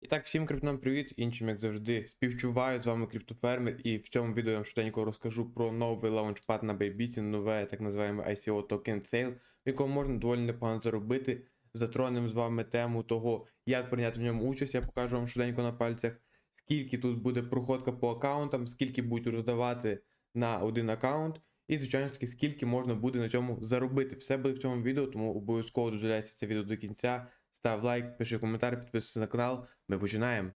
І так, всім криптонам привіт, іншим, як завжди, співчуваю з вами криптофермер, і в цьому відео я вам швиденько розкажу про новий лаунчпад на Bybit, нове так називаємо ICO Token Sale, в якому можна доволі непогано заробити. Затронемо з вами тему того, як прийняти в ньому участь. Я покажу вам швиденько на пальцях, скільки тут буде проходка по аккаунтам, скільки будуть роздавати на один аккаунт, і, звичайно ж таки, скільки можна буде на цьому заробити. Все буде в цьому відео, тому обов'язково додивляйся це відео до кінця. Став лайк, пиши коментар, підписуйся на канал. Ми починаємо.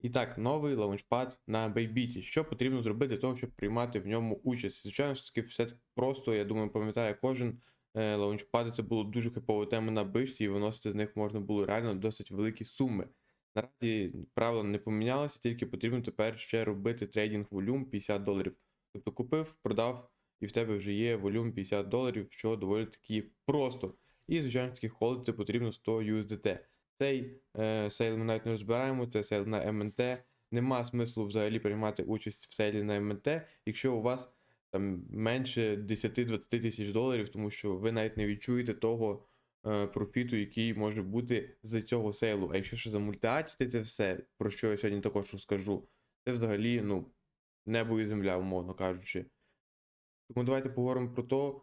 І так, новий лаунчпад на Bybit. Що потрібно зробити для того, щоб приймати в ньому участь? Звичайно ж таки, все просто, я думаю, пам'ятає кожен. е, Лаунчпади це було дуже хайпова тема на бишці, і виносити з них можна було реально досить великі суми. Наразі правила не помінялися, тільки потрібно тепер ще робити трейдинг волюм 50 доларів. Тобто купив, продав, і в тебе вже є волюм 50 доларів, що доволі таки просто. І, звичайно ж таки, холдити потрібно 100 USDT. Цей е, сейл ми навіть не розбираємо, це сейл на МНТ. Нема смислу взагалі приймати участь в сейлі на МНТ, якщо у вас там менше 10-20 тисяч доларів, тому що ви навіть не відчуєте того е, профіту, який може бути з цього сейлу. А якщо ще замультиачити це все, про що я сьогодні також розкажу, це взагалі ну, небо і земля, умовно кажучи. Тому давайте поговоримо про те,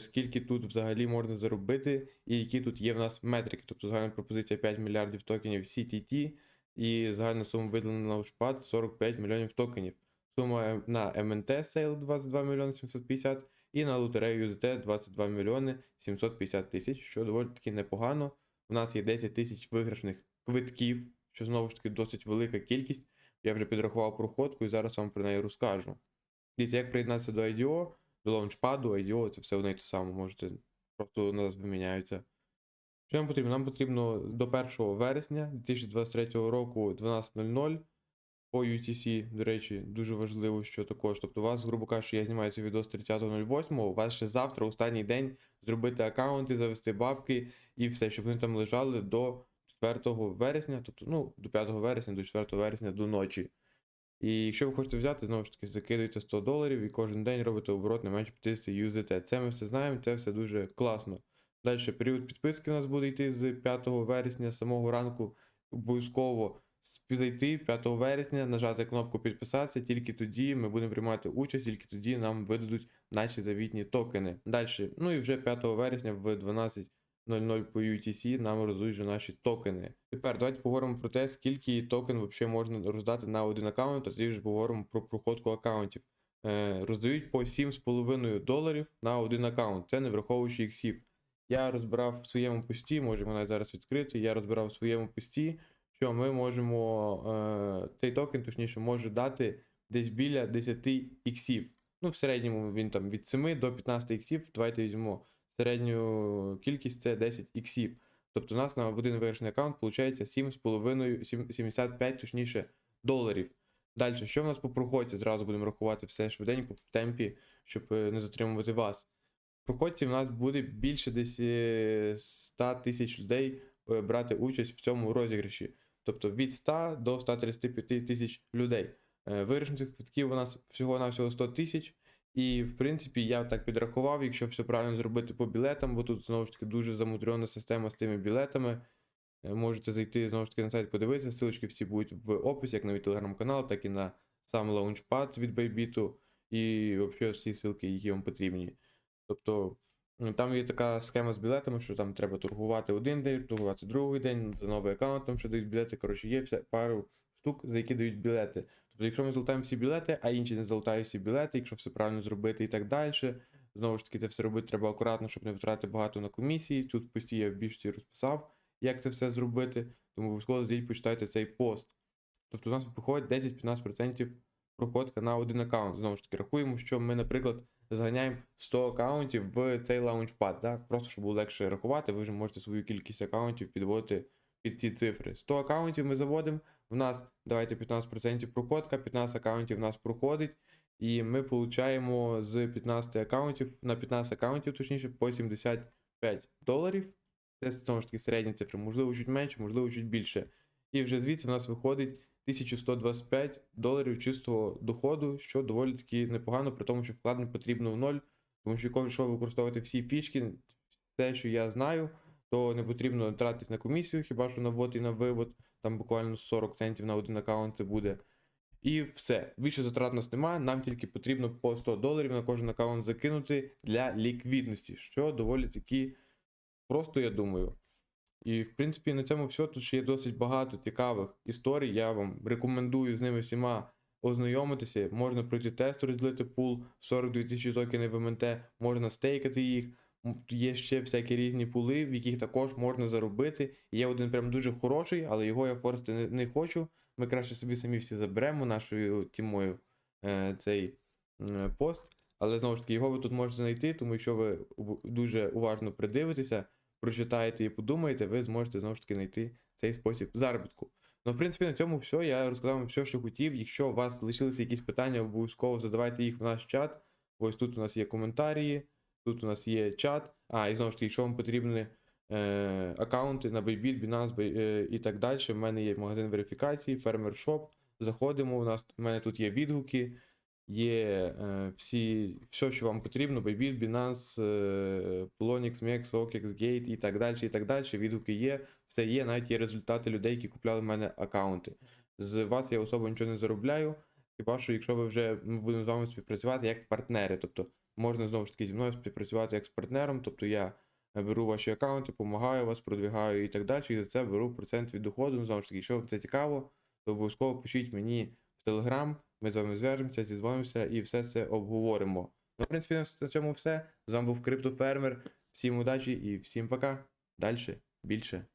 скільки тут взагалі можна заробити, і які тут є в нас метрики. Тобто загальна пропозиція 5 мільярдів токенів CTT, і загальна сума виділена на лаунчпад 45 мільйонів токенів. Сума е, на MNT Sale 22 мільйони 750 і на лотерею UZT 22 мільйони 750 тисяч, що доволі таки непогано. У нас є 10 тисяч виграшних квитків, що знову ж таки досить велика кількість. Я вже підрахував проходку і зараз вам про неї розкажу. Дивіться, як приєднатися до IDO, до лаунчпаду, IDO, це все одне й те саме, можете, просто назви міняються. Що нам потрібно? Нам потрібно до 1 вересня 2023 року 12.00 по UTC, до речі, дуже важливо, що також. Тобто, у вас, грубо кажучи, я знімаю цей відео з 30.08, у вас ще завтра, останній день, зробити аккаунти, завести бабки і все, щоб вони там лежали до 4 вересня, тобто, ну, до 5 вересня, до 4 вересня до ночі. І якщо ви хочете взяти, знову ж таки, закидуєте 100 доларів і кожен день робите оборот не менше 50 USDT. Це ми все знаємо, це все дуже класно. Далі період підписки у нас буде йти з 5 вересня, самого ранку обов'язково зайти 5 вересня, нажати кнопку підписатися, тільки тоді ми будемо приймати участь, тільки тоді нам видадуть наші завітні токени. Далі, ну і вже 5 вересня в 12.00 по UTC нам роздадуть вже наші токени. Тепер давайте поговоримо про те, скільки токен взагалі можна роздати на один аккаунт, а тоді вже поговоримо про проходку аккаунтів. Е, роздають по 7,5 доларів на один аккаунт, це не враховуючи іксів. Я розбирав в своєму пості, може вона зараз відкрити. Я розбирав в своєму пості, що ми можемо е, цей токен, точніше, може дати десь біля 10 іксів. Ну, в середньому він там від 7 до 15 іксів. Давайте візьмемо середню кількість це 10 іксів. Тобто у нас на один виграшний аккаунт виходить 7,5, 7, 75 точніше доларів. Далі, що в нас по проходці? Зразу будемо рахувати все швиденько в темпі, щоб е, не затримувати вас. В проходці в нас буде більше десь е, 100 тисяч людей е, брати участь в цьому розіграші. Тобто від 100 до 135 тисяч людей. Е, Виграшних квитків у нас всього-навсього 100 тисяч. І, в принципі, я так підрахував, якщо все правильно зробити по білетам, бо тут знову ж таки дуже замудрена система з тими білетами. Е, Можете зайти знову ж таки на сайт, подивитися. Силочки всі будуть в описі, як на мій телеграм-канал, так і на сам лаунчпад від Bybit, і взагалі всі ссылки, які вам потрібні. Тобто там є така схема з білетами, що там треба торгувати один день, торгувати другий день, за новий аккаунт, там ще дають білети. Коротше, є все, пару штук, за які дають білети. Тобто, якщо ми залутаємо всі білети, а інші не залутають всі білети, якщо все правильно зробити і так далі. Знову ж таки, це все робити треба акуратно, щоб не втратити багато на комісії. Тут пості я в більшості розписав, як це все зробити. Тому обов'язково зайдіть, почитайте цей пост. Тобто у нас виходить 10-15% проходка на один аккаунт. Знову ж таки, рахуємо, що ми, наприклад, зганяємо 100 аккаунтів в цей лаунчпад. Да? Просто щоб було легше рахувати, ви вже можете свою кількість аккаунтів підводити під ці цифри. 100 аккаунтів ми заводимо. В нас давайте 15% проходка, 15 аккаунтів в нас проходить. І ми получаємо з 15 аккаунтів на 15 аккаунтів, точніше, по 75 доларів. Це знову ж таки середні цифри, можливо, чуть менше, можливо, чуть більше. І вже звідси в нас виходить 1125 доларів чистого доходу, що доволі таки непогано, при тому, що вкладень потрібно в ноль. Тому що якщо ви використовуєте всі фішки, те, що я знаю, то не потрібно тратитись на комісію, хіба що на ввод і на вивод, там буквально 40 центів на один аккаунт це буде. І все. Більше затрат нас немає, нам тільки потрібно по 100 доларів на кожен аккаунт закинути для ліквідності, що доволі таки просто, я думаю. І, в принципі, на цьому все. Тут ще є досить багато цікавих історій. Я вам рекомендую з ними всіма ознайомитися. Можна пройти тест, розділити пул 42 тисячі токенів в МНТ, можна стейкати їх. Є ще всякі різні пули, в яких також можна заробити. Є один прям дуже хороший, але його я форсити не, не хочу. Ми краще собі самі всі заберемо нашою тімою е, цей е, пост. Але знову ж таки, його ви тут можете знайти, тому якщо ви дуже уважно придивитеся, прочитаєте і подумаєте, ви зможете знову ж таки знайти цей спосіб заробітку. Ну, в принципі, на цьому все. Я розказав вам все, що хотів. Якщо у вас лишилися якісь питання, обов'язково задавайте їх в наш чат. Ось тут у нас є коментарі, тут у нас є чат. А, і знову ж таки, якщо вам потрібні е, аккаунти на Bybit, Binance е, і так далі, в мене є магазин верифікації, Shop. Заходимо, у нас у мене тут є відгуки, є е, всі, все, що вам потрібно: Bybit, Binance, е, Polonix, Mex, OKEX, Gate і так далі. і так далі. Відгуки є, все є, навіть є результати людей, які купляли в мене аккаунти. З вас я особо нічого не заробляю. Хіба що, якщо ви вже ми будемо з вами співпрацювати як партнери, тобто можна знову ж таки зі мною співпрацювати як з партнером, тобто я беру ваші аккаунти, допомагаю вас, продвігаю і так далі, і за це беру процент від доходу. Знову ж таки, якщо вам це цікаво, то обов'язково пишіть мені в Телеграм, ми з вами зв'яжемося, зізвонимося і все це обговоримо. Ну, в принципі, на цьому все. З вами був Криптофермер. Всім удачі і всім пока. Далі більше.